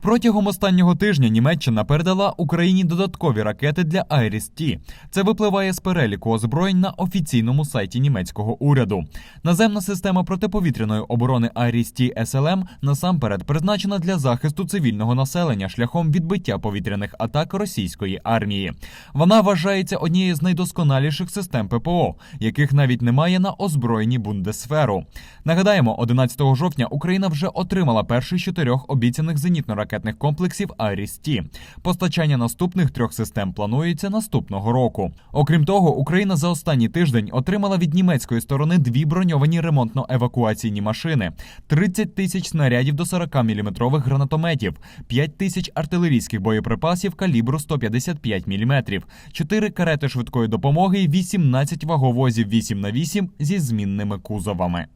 Протягом останнього тижня Німеччина передала Україні додаткові ракети для Айріс-Ті. Це випливає з переліку озброєнь на офіційному сайті німецького уряду. Наземна система протиповітряної оборони Айріс-Ті СЛМ насамперед призначена для захисту цивільного населення шляхом відбиття повітряних атак російської армії. Вона вважається однією з найдосконаліших систем ППО, яких навіть немає на озброєнні Бундесферу. Нагадаємо, 11 жовтня Україна вже отримала перший з чотирьох обіцяних зенітно-ракетних комплексів Айріс-Ті. Постачання наступних трьох систем планується наступного року. Окрім того, Україна за останній тиждень отримала від німецької сторони дві броньовані ремонтно-евакуаційні машини, 30 тисяч снарядів до 40-мм гранатометів, 5 тисяч артилерійських боєприпасів калібру 155 мм, 4 карети швидкої допомоги і 18 ваговозів 8 на 8 зі змінними кузовами.